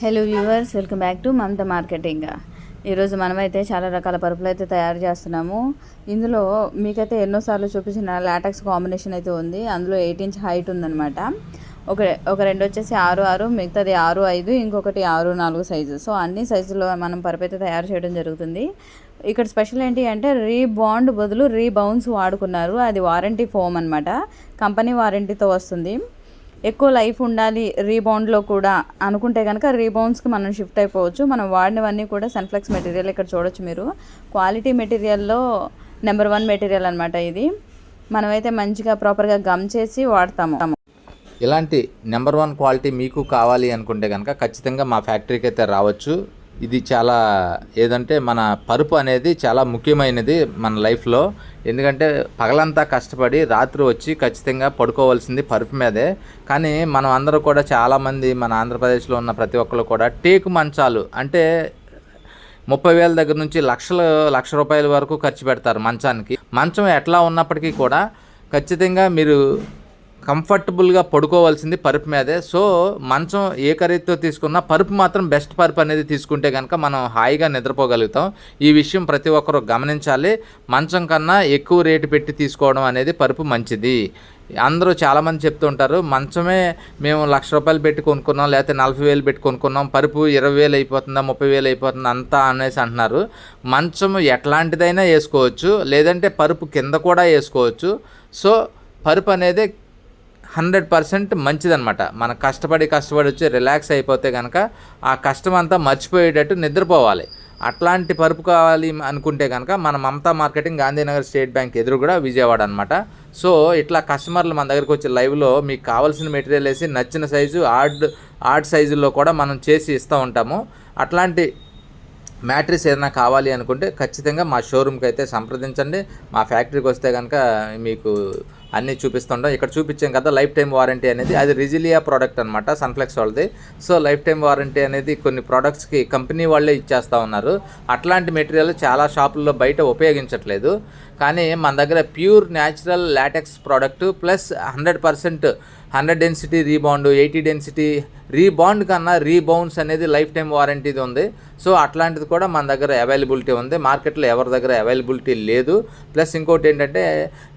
Hello viewers welcome back to Mamata marketing. ఈరోజు మనమైతే చాలా రకాల పరుపులు అయితే తయారు చేస్తున్నాము. ఇందులో మీకైతే ఎన్నోసార్లు చూపించిన లాటెక్స్ కాంబినేషన్ అయితే ఉంది. అందులో ఎయిట్ ఇంచ్ హైట్ ఉందన్నమాట. ఒక ఒక రెండు వచ్చేసి ఆరు ఆరు మిగతాది ఆరు ఐదు ఇంకొకటి ఆరు నాలుగు సైజు. సో అన్ని సైజులో మనం పరుపు అయితే తయారు చేయడం జరుగుతుంది. ఇక్కడ స్పెషల్ ఏంటి అంటే రీబాండ్ బదులు రీబౌన్స్ వాడుకున్నారు. అది వారంటీ ఫోమ్ అనమాట కంపెనీ వారంటీతో వస్తుంది. ఎక్కువ లైఫ్ ఉండాలి రీబౌండ్లో కూడా అనుకుంటే కనుక రీబౌండ్స్కి మనం షిఫ్ట్ అయిపోవచ్చు. మనం వాడినవన్నీ కూడా సన్ఫ్లెక్స్ మెటీరియల్ ఇక్కడ చూడొచ్చు మీరు. క్వాలిటీ మెటీరియల్లో నెంబర్ వన్ మెటీరియల్ అనమాట ఇది. మనమైతే మంచిగా ప్రాపర్గా గమ్ చేసి వాడతాము. ఇలాంటి నెంబర్ వన్ క్వాలిటీ మీకు కావాలి అనుకుంటే కనుక ఖచ్చితంగా మా ఫ్యాక్టరీకి అయితే రావచ్చు. ఇది చాలా ఏదంటే మన పరుపు అనేది చాలా ముఖ్యమైనది మన లైఫ్లో. ఎందుకంటే పగలంతా కష్టపడి రాత్రి వచ్చి ఖచ్చితంగా పడుకోవాల్సింది పరుపు మీదే. కానీ మనం అందరూ కూడా చాలామంది మన ఆంధ్రప్రదేశ్లో ఉన్న ప్రతి ఒక్కరు కూడా టేకు మంచాలు అంటే ముప్పై వేల దగ్గర నుంచి లక్షల లక్ష రూపాయల వరకు ఖర్చు పెడతారు మంచానికి. మంచం ఎట్లా ఉన్నప్పటికీ కూడా ఖచ్చితంగా మీరు కంఫర్టబుల్గా పడుకోవాల్సింది పరుపు మీదే. సో మంచం ఏ ఖరీదుతో తీసుకున్నా పరుపు మాత్రం బెస్ట్ పరుపు అనేది తీసుకుంటే కనుక మనం హాయిగా నిద్రపోగలుగుతాం. ఈ విషయం ప్రతి ఒక్కరూ గమనించాలి. మంచం కన్నా ఎక్కువ రేటు పెట్టి తీసుకోవడం అనేది పరుపు మంచిది. అందరూ చాలామంది చెప్తుంటారు మంచమే మేము లక్ష రూపాయలు పెట్టి కొనుక్కున్నాం లేకపోతే నలభై వేలు పెట్టి కొనుక్కున్నాం పరుపు ఇరవై వేలు అయిపోతుందా ముప్పై వేలు అయిపోతుందా అంతా అనేసి అంటున్నారు. మంచం ఎట్లాంటిదైనా వేసుకోవచ్చు లేదంటే పరుపు కింద కూడా వేసుకోవచ్చు. సో పరుపు అనేది హండ్రెడ్ పర్సెంట్ మంచిదనమాట మనం కష్టపడి కష్టపడి వచ్చి రిలాక్స్ అయిపోతే కనుక ఆ కష్టం అంతా మర్చిపోయేటట్టు నిద్రపోవాలి. అట్లాంటి పరుపు కావాలి అనుకుంటే కనుక మన Mamata marketing Gandhinagar state bank ఎదురు కూడా విజయవాడ అనమాట సో ఇట్లా కస్టమర్లు మన దగ్గరికి వచ్చి లైవ్లో మీకు కావాల్సిన మెటీరియల్ వేసి నచ్చిన సైజు ఆర్డ్ ఆర్డ్ సైజుల్లో కూడా మనం చేసి ఇస్తూ ఉంటాము. అట్లాంటి మ్యాట్రిస్ ఏదైనా కావాలి అనుకుంటే ఖచ్చితంగా మా షోరూమ్కి అయితే సంప్రదించండి. మా ఫ్యాక్టరీకి వస్తే కనుక మీకు అన్నీ చూపిస్తుంటాం. ఇక్కడ చూపించాం కదా లైఫ్ టైం వారంటీ అనేది. అది రిజిలియా ప్రోడక్ట్ అనమాట సన్ఫ్లెక్స్ వాళ్ళది. సో లైఫ్ టైం వారంటీ అనేది కొన్ని ప్రోడక్ట్స్కి కంపెనీ వాళ్ళే ఇచ్చేస్తూ ఉన్నారు. అట్లాంటి మెటీరియల్ చాలా షాపుల్లో బయట ఉపయోగించట్లేదు. కానీ మన దగ్గర pure natural latex product plus hundred percent hundred density rebound eighty density rebound కన్నా రీబౌన్స్ అనేది లైఫ్ టైం వారంటీది ఉంది. సో అట్లాంటిది కూడా మన దగ్గర అవైలబిలిటీ ఉంది. మార్కెట్లో ఎవరి దగ్గర అవైలబిలిటీ లేదు. ప్లస్ ఇంకోటి ఏంటంటే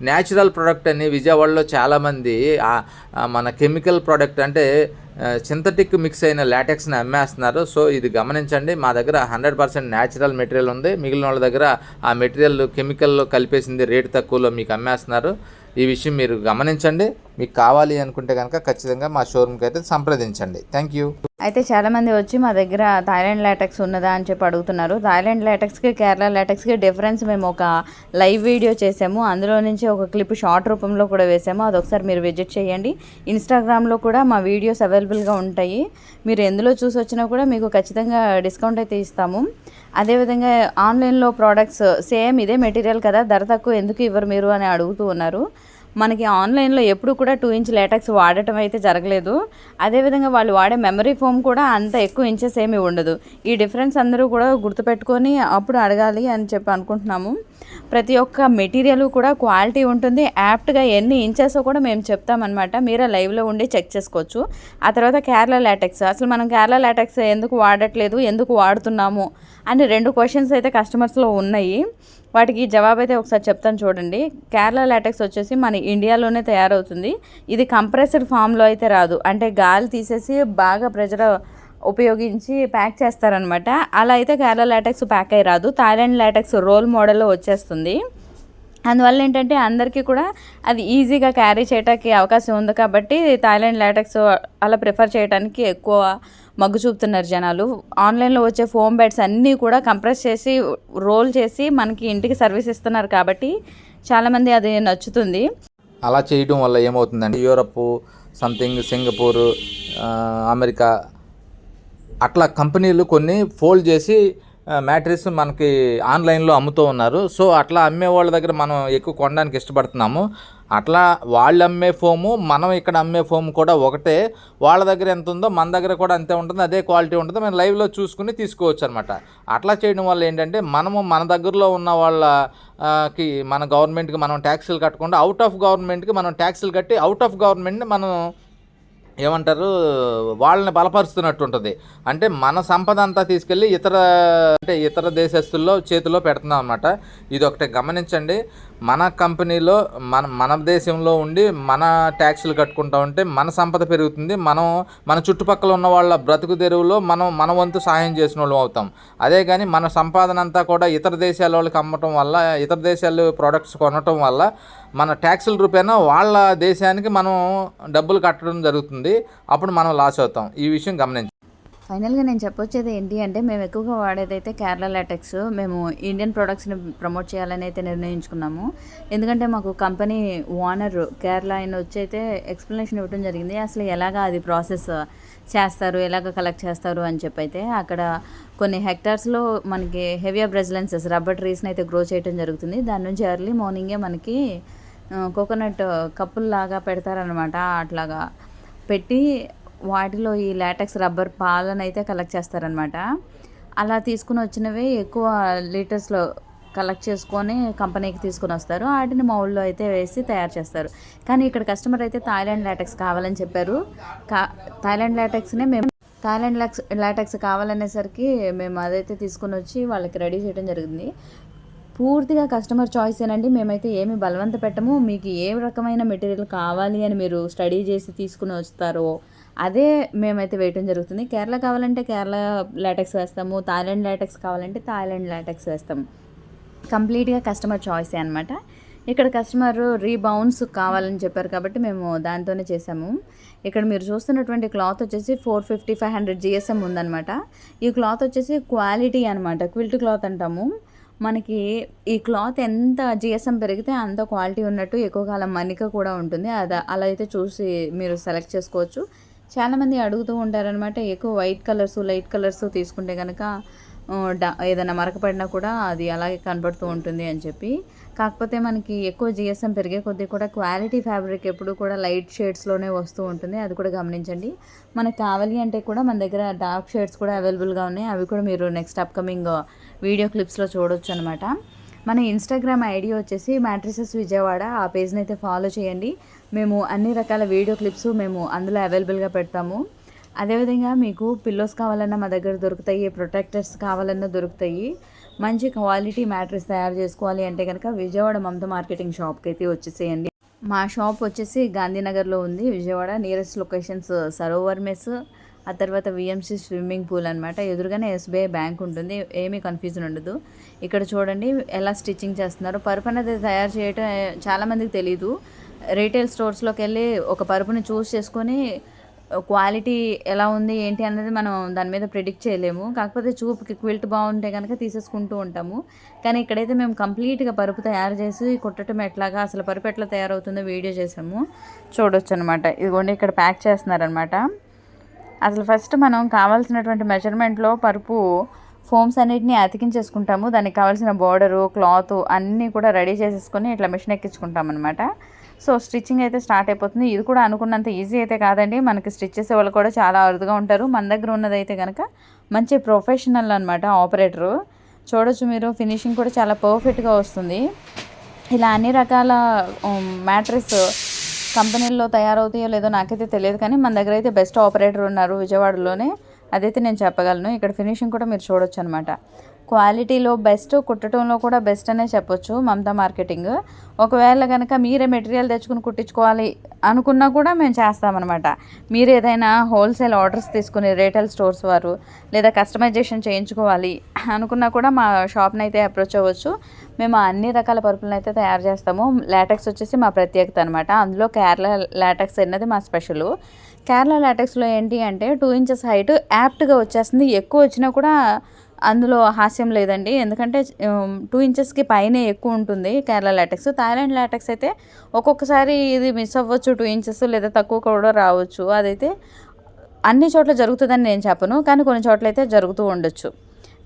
న్యాచురల్ ప్రోడక్ట్ అని విజయవాడలో చాలామంది మన కెమికల్ ప్రోడక్ట్ అంటే సింథటిక్ మిక్స్ అయిన లాటెక్స్ని అమ్మేస్తున్నారు. సో ఇది గమనించండి. మా దగ్గర హండ్రెడ్ పర్సెంట్ న్యాచురల్ మెటీరియల్ ఉంది. మిగిలిన వాళ్ళ దగ్గర ఆ మెటీరియల్ కెమికల్ కలిపేసింది రేటు తక్కువలో మీకు అమ్మేస్తున్నారు. ఈ విషయం మీరు గమనించండి. మీకు కావాలి అనుకుంటే కనుక ఖచ్చితంగా మా షోరూమ్కి అయితే సంప్రదించండి. థ్యాంక్ యూ అయితే చాలామంది వచ్చి మా దగ్గర థాయిలాండ్ లాటెక్స్ ఉన్నదా అని చెప్పి అడుగుతున్నారు. థాయిలాండ్ లాటెక్స్కి కేరళ లాటెక్స్కి డిఫరెన్స్ మేము ఒక లైవ్ వీడియో చేసాము. అందులో నుంచి ఒక క్లిప్ షార్ట్ రూపంలో కూడా వేసాము. అది ఒకసారి మీరు విజిట్ చేయండి. ఇన్స్టాగ్రామ్లో కూడా మా వీడియోస్ అవైలబుల్గా ఉంటాయి. మీరు ఎందులో చూసి వచ్చినా కూడా మీకు ఖచ్చితంగా డిస్కౌంట్ అయితే ఇస్తాము. అదేవిధంగా ఆన్లైన్లో ప్రోడక్ట్స్ సేమ్ ఇదే మెటీరియల్ కదా. ధర తక్కువ ఎందుకు ఇవ్వరు మీరు అని అడుగుతూ ఉన్నారు. మనకి ఆన్లైన్లో ఎప్పుడు కూడా టూ ఇంచ్ లేటెక్స్ వాడటం అయితే జరగలేదు. అదేవిధంగా వాళ్ళు వాడే మెమరీ ఫోమ్ కూడా అంత ఎక్కువ ఇంచెస్ ఏమీ ఉండదు. ఈ డిఫరెన్స్ అందరూ కూడా గుర్తుపెట్టుకొని అప్పుడు అడగాలి అని చెప్పి అనుకుంటున్నాము. ప్రతి ఒక్క మెటీరియల్ కూడా క్వాలిటీ ఉంటుంది. యాప్ట్గా ఎన్ని ఇంచెస్ కూడా మేము చెప్తామన్నమాట. మీరే లైవ్లో ఉండి చెక్ చేసుకోవచ్చు. ఆ తర్వాత కేరళ లాటెక్స్ అసలు మనం కేరళ లాటెక్స్ ఎందుకు వాడట్లేదు? ఎందుకు వాడుతున్నాము? అని రెండు క్వశ్చన్స్ అయితే కస్టమర్స్లో ఉన్నాయి. వాటికి జవాబు అయితే ఒకసారి చెప్తాను చూడండి. కేరళ లాటెక్స్ వచ్చేసి మన ఇండియాలోనే తయారవుతుంది. ఇది కంప్రెస్డ్ ఫామ్లో అయితే రాదు. అంటే గాలి తీసేసి బాగా ప్రెజర్ ఉపయోగించి ప్యాక్ చేస్తారనమాట అలా అయితే కేరళ లాటెక్స్ ప్యాక్ అయ్యి రాదు. థాయిలాండ్ లాటెక్స్ రోల్ మోడల్లో వచ్చేస్తుంది. అందువల్ల ఏంటంటే అందరికీ కూడా అది ఈజీగా క్యారీ చేయడానికి అవకాశం ఉంది కాబట్టి థాయిలాండ్ లాటెక్స్ అలా ప్రిఫర్ చేయడానికి ఎక్కువ మగ్గు చూపుతున్నారు జనాలు. ఆన్లైన్లో వచ్చే ఫోమ్ బెడ్స్ అన్నీ కూడా కంప్రెస్ చేసి రోల్ చేసి మనకి ఇంటికి సర్వీస్ ఇస్తున్నారు కాబట్టి చాలామంది అది నచ్చుతుంది. అలా చేయడం వల్ల ఏమవుతుందంటే యూరప్ సంథింగ్ సింగపూర్ అమెరికా అట్లా కంపెనీలు కొన్ని ఫోల్డ్ చేసి మ్యాట్రిస్ మనకి ఆన్లైన్లో అమ్ముతూ ఉన్నారు. సో అట్లా అమ్మే వాళ్ళ దగ్గర మనం ఎక్కువ కొనడానికి ఇష్టపడుతున్నాము. అట్లా వాళ్ళు అమ్మే ఫోము మనం ఇక్కడ అమ్మే ఫోమ్ కూడా ఒకటే. వాళ్ళ దగ్గర ఎంత ఉందో మన దగ్గర కూడా అంతే ఉంటుంది అదే క్వాలిటీ ఉంటుంది. మనం లైవ్లో చూసుకుని తీసుకోవచ్చు అనమాట అట్లా చేయడం వల్ల ఏంటంటే మనము మన దగ్గరలో ఉన్న వాళ్ళకి మన గవర్నమెంట్కి మనం ట్యాక్సులు కట్టకుండా అవుట్ ఆఫ్ గవర్నమెంట్కి మనం ట్యాక్సులు కట్టి అవుట్ ఆఫ్ గవర్నమెంట్ని మనం ఏమంటారు వాళ్ళని బలపరుస్తున్నట్టు ఉంటుంది. అంటే మన సంపద అంతా తీసుకెళ్ళి ఇతర అంటే ఇతర దేశస్తుల్లో చేతిలో పెడుతున్నాం అనమాట ఇది ఒకటి గమనించండి. మన కంపెనీలో మన మన దేశంలో ఉండి మన ట్యాక్స్లు కట్టుకుంటా ఉంటే మన సంపద పెరుగుతుంది. మనం మన చుట్టుపక్కల ఉన్న వాళ్ళ బ్రతుకు తెరువులో మనం మన వంతు సహాయం చేసిన వాళ్ళం అవుతాం. అదే కానీ మన సంపాదన అంతా కూడా ఇతర దేశాల వాళ్ళకి అమ్మటం వల్ల ఇతర దేశాలు ప్రోడక్ట్స్ కొనటం వల్ల మన ట్యాక్సుల రూపేణా వాళ్ళ దేశానికి మనం డబ్బులు కట్టడం జరుగుతుంది. అప్పుడు మనం లాస్ అవుతాం. ఈ విషయం గమనించి ఫైనల్గా నేను చెప్పొచ్చేది ఏంటి అంటే మేము ఎక్కువగా వాడేదైతే కేరళ లాటెక్స్ మేము ఇండియన్ ప్రొడక్ట్స్ని ప్రమోట్ చేయాలని అయితే నిర్ణయించుకున్నాము. ఎందుకంటే మాకు కంపెనీ ఓనర్ కేరళ ఆయన వచ్చి అయితే ఎక్స్ప్లెనేషన్ ఇవ్వడం జరిగింది. అసలు ఎలాగ అది ప్రాసెస్ చేస్తారు ఎలాగ కలెక్ట్ చేస్తారు అని చెప్పి అయితే అక్కడ కొన్ని హెక్టార్స్లో మనకి హెవీ బ్రెజిలెన్సెస్ రబ్బర్ ట్రీస్ని అయితే గ్రో చేయడం జరుగుతుంది. దాని నుంచి ఎర్లీ మార్నింగే మనకి కోకోనట్ కప్పుల్లాగా పెడతారనమాట అట్లాగా పెట్టి వాటిలో ఈ లాటెక్స్ రబ్బర్ పాలను అయితే కలెక్ట్ చేస్తారనమాట అలా తీసుకుని వచ్చినవి ఎక్కువ లీటర్స్లో కలెక్ట్ చేసుకొని కంపెనీకి తీసుకుని వస్తారు. వాటిని మౌల్లో అయితే వేసి తయారు చేస్తారు. కానీ ఇక్కడ కస్టమర్ అయితే థాయిలాండ్ లాటెక్స్ కావాలని చెప్పారు. కా థాయిలాండ్ లాటెక్స్నే మేము థాయిలాండ్ లాక్స్ లాటెక్స్ కావాలనేసరికి మేము అదైతే తీసుకుని వచ్చి వాళ్ళకి రెడీ చేయడం జరిగింది. పూర్తిగా కస్టమర్ చాయిస్ ఏనండి. మేమైతే ఏమి బలవంత పెట్టము. మీకు ఏ రకమైన మెటీరియల్ కావాలి అని మీరు స్టడీ చేసి తీసుకుని వస్తారో అదే మేమైతే వేయటం జరుగుతుంది. కేరళ కావాలంటే కేరళ లాటెక్స్ వేస్తాము. థాయిలాండ్ లాటెక్స్ కావాలంటే థాయిలాండ్ లాటెక్స్ వేస్తాము. కంప్లీట్గా కస్టమర్ చాయిసే అనమాట ఇక్కడ కస్టమర్ రీబౌన్స్ కావాలని చెప్పారు కాబట్టి మేము దాంతోనే చేసాము ఇక్కడ మీరు చూస్తున్నటువంటి క్లాత్ వచ్చేసి four fifty five hundred GSM ఉందనమాట ఈ క్లాత్ వచ్చేసి క్వాలిటీ అనమాట క్విల్ట్ క్లాత్ అంటాము. మనకి ఈ క్లాత్ ఎంత జీఎస్ఎం పెరిగితే అంత క్వాలిటీ ఉన్నట్టు ఎక్కువ కాలం మన్నిక కూడా ఉంటుంది. అది అలా అయితే చూసి మీరు సెలెక్ట్ చేసుకోవచ్చు. చాలామంది అడుగుతూ ఉంటారనమాట ఎక్కువ వైట్ కలర్స్ లైట్ కలర్స్ తీసుకుంటే కనుక డ- ఏదైనా మరకపడినా కూడా అది అలాగే కనబడుతూ ఉంటుంది అని చెప్పి. కాకపోతే మనకి ఎక్కువ జిఎస్ఎం పెరిగే కొద్దీ కూడా క్వాలిటీ ఫ్యాబ్రిక్ ఎప్పుడు కూడా లైట్ షేడ్స్లోనే వస్తూ ఉంటుంది. అది కూడా గమనించండి. మనకు కావాలి అంటే కూడా మన దగ్గర డార్క్ షేడ్స్ కూడా అవైలబుల్గా ఉన్నాయి. అవి కూడా మీరు నెక్స్ట్ అప్కమింగ్ వీడియో క్లిప్స్లో చూడొచ్చు అనమాట మన ఇన్స్టాగ్రామ్ ఐడి వచ్చేసి మ్యాట్రిసెస్ విజయవాడ. ఆ పేజ్ని అయితే ఫాలో చేయండి. మేము అన్ని రకాల వీడియో క్లిప్స్ మేము అందులో అవైలబుల్గా పెడతాము. అదేవిధంగా మీకు పిల్లోస్ కావాలన్నా మా దగ్గర దొరుకుతాయి ప్రొటెక్టర్స్ కావాలన్నా దొరుకుతాయి. మంచి క్వాలిటీ మ్యాట్రెస్ తయారు చేసుకోవాలి అంటే కనుక విజయవాడ మమత మార్కెటింగ్ షాప్కి అయితే వచ్చేసేయండి. మా షాప్ వచ్చేసి గాంధీనగర్లో ఉంది. Vijayawada nearest locations Sarovar mess ఆ తర్వాత విఎంసి స్విమ్మింగ్ పూల్ అనమాట ఎదురుగానే ఎస్బీఐ బ్యాంక్ ఉంటుంది. ఏమీ కన్ఫ్యూజన్ ఉండదు. ఇక్కడ చూడండి ఎలా స్టిచ్చింగ్ చేస్తున్నారు. పరుపు అనేది తయారు చేయటం చాలామందికి తెలియదు రీటైల్ స్టోర్స్లోకి వెళ్ళి ఒక పరుపుని చూస్ చేసుకొని క్వాలిటీ ఎలా ఉంది ఏంటి అనేది మనం దాని మీద ప్రిడిక్ట్ చేయలేము. కాకపోతే చూపుకి క్విల్ట్ బాగుంటే కనుక తీసేసుకుంటూ ఉంటాము. కానీ ఇక్కడైతే మేము కంప్లీట్గా పరుపు తయారు చేసి కుట్టడం ఎట్లాగా అసలు పరుపు ఎట్లా తయారవుతుందో వీడియో చేసాము. చూడొచ్చు అనమాట ఇదిగోండి ఇక్కడ ప్యాక్ చేస్తున్నారనమాట. అసలు ఫస్ట్ మనం కావాల్సినటువంటి మెజర్మెంట్లో పరుపు ఫోమ్స్ అన్నిటిని అతికించేసుకుంటాము. దానికి కావాల్సిన బోర్డరు క్లాత్ అన్నీ కూడా రెడీ చేసేసుకొని ఇట్లా మిషన్ ఎక్కించుకుంటాం అనమాట సో స్టిచ్చింగ్ అయితే స్టార్ట్ అయిపోతుంది. ఇది కూడా అనుకున్నంత ఈజీ అయితే కాదండి. మనకి స్టిచ్ చేసే వాళ్ళు కూడా చాలా అరుదుగా ఉంటారు. మన దగ్గర ఉన్నదైతే కనుక మంచి ప్రొఫెషనల్ అనమాట ఆపరేటరు. చూడొచ్చు మీరు ఫినిషింగ్ కూడా చాలా పర్ఫెక్ట్గా వస్తుంది. ఇలా అన్ని రకాల మ్యాట్రెస్ కంపెనీల్లో తయారవుతాయో లేదో నాకైతే తెలియదు కానీ మన దగ్గర అయితే బెస్ట్ ఆపరేటర్ ఉన్నారు విజయవాడలోనే. అదైతే నేను చెప్పగలను. ఇక్కడ ఫినిషింగ్ కూడా మీరు చూడొచ్చు అనమాట క్వాలిటీలో బెస్ట్ కుట్టడంలో కూడా బెస్ట్ అనే చెప్పొచ్చు మమతా మార్కెటింగ్. ఒకవేళ కనుక మీరే మెటీరియల్ తెచ్చుకుని కుట్టించుకోవాలి అనుకున్నా కూడా మేము చేస్తామన్నమాట. మీరు ఏదైనా హోల్సేల్ ఆర్డర్స్ తీసుకుని రీటైల్ స్టోర్స్ వారు లేదా కస్టమైజేషన్ చేయించుకోవాలి అనుకున్నా కూడా మా షాప్ని అయితే అప్రోచ్ అవ్వచ్చు. మేము అన్ని రకాల పరుపులను అయితే తయారు చేస్తాము. లాటెక్స్ వచ్చేసి మా ప్రత్యేకత అనమాట అందులో కేరళ లాటెక్స్ అన్నది మా స్పెషల్. కేరళ లాటెక్స్లో ఏంటి అంటే టూ ఇంచెస్ హైట్ యాప్ట్గా వచ్చేస్తుంది. ఎక్కువ వచ్చినా కూడా అందులో హాస్యం లేదండి. ఎందుకంటే టూ ఇంచెస్కి పైనే ఎక్కువ ఉంటుంది కేరళ లాటెక్స్ థాయిలాండ్ లాటెక్స్ అయితే ఒక్కొక్కసారి ఇది మిస్ అవ్వచ్చు టూ ఇంచెస్ లేదా తక్కువ కూడా రావచ్చు. అదైతే అన్ని చోట్ల జరుగుతుందని నేను చెప్పను కానీ కొన్ని చోట్ల అయితే జరుగుతూ ఉండొచ్చు.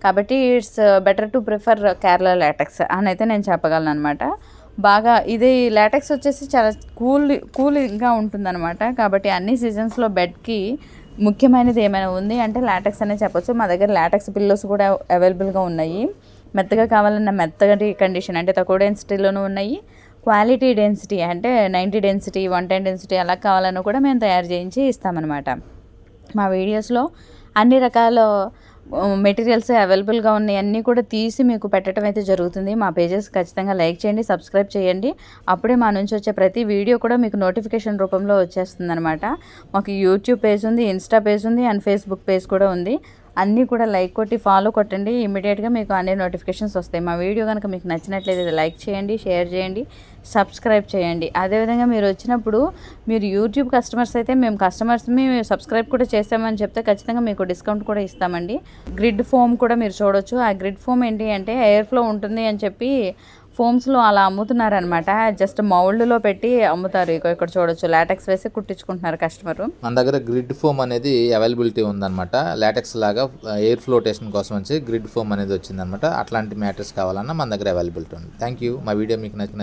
కాబట్టి it's better to prefer Kerala latex అని అయితే నేను చెప్పగలను అనమాట బాగా ఇది లాటెక్స్ వచ్చేసి చాలా కూల్ కూలింగ్గా ఉంటుందన్నమాట. కాబట్టి అన్ని సీజన్స్లో బెడ్కి ముఖ్యమైనది ఏమైనా ఉంది అంటే లాటెక్స్ అనే చెప్పొచ్చు. మా దగ్గర లాటెక్స్ పిల్లోస్ కూడా అవైలబుల్గా ఉన్నాయి. మెత్తగా కావాలన్న మెత్తగటి కండిషన్ అంటే తక్కువ డెన్సిటీలోనూ ఉన్నాయి. క్వాలిటీ డెన్సిటీ అంటే ninety density one ten density అలా కావాలన్నా కూడా మేము తయారు చేయించి ఇస్తామన్నమాట. మా వీడియోస్లో అన్ని రకాల మెటీరియల్స్ అవైలబుల్గా ఉన్నాయి అన్నీ కూడా తీసి మీకు పెట్టడం అయితే జరుగుతుంది. మా పేజెస్ ఖచ్చితంగా లైక్ చేయండి సబ్స్క్రైబ్ చేయండి. అప్పుడే మా నుంచి వచ్చే ప్రతి వీడియో కూడా మీకు నోటిఫికేషన్ రూపంలో వచ్చేస్తుంది అనమాట మాకు యూట్యూబ్ పేజ్ ఉంది ఇన్స్టా పేజ్ ఉంది అండ్ ఫేస్బుక్ పేజ్ కూడా ఉంది. అన్నీ కూడా లైక్ కొట్టి ఫాలో కొట్టండి. ఇమీడియట్గా మీకు అన్ని నోటిఫికేషన్స్ వస్తాయి. మా వీడియో కనుక మీకు నచ్చినట్లయితే లైక్ చేయండి షేర్ చేయండి సబ్స్క్రైబ్ చేయండి. అదేవిధంగా మీరు వచ్చినప్పుడు మీరు యూట్యూబ్ కస్టమర్స్ అయితే మేము కస్టమర్స్ని సబ్స్క్రైబ్ కూడా చేస్తామని చెప్తే ఖచ్చితంగా మీకు డిస్కౌంట్ కూడా ఇస్తామండి. గ్రిడ్ ఫోమ్ కూడా మీరు చూడొచ్చు. ఆ గ్రిడ్ ఫోమ్ ఏంటి అంటే ఎయిర్ ఫ్లో ఉంటుంది అని చెప్పి ఫోమ్స్లో అలా అమ్ముతున్నారనమాట. జస్ట్ మౌల్డ్లో పెట్టి అమ్ముతారు. ఇక్కడ చూడొచ్చు. లాటెక్స్ వేసి కుట్టించుకుంటున్నారు కస్టమర్. మన దగ్గర గ్రిడ్ ఫోమ్ అనేది అవైలబిలిటీ ఉందన్నమాట లాటెక్స్ లాగా ఎయిర్ ఫ్లోటేషన్ కోసం వచ్చి గ్రిడ్ ఫోమ్ అనేది వచ్చిందనమాట. అట్లాంటి మ్యాటర్స్ కావాలన్నా మన దగ్గర అవైలబిలిటీ ఉంది. థ్యాంక్ యూ మా వీడియో మీకు నచ్చిన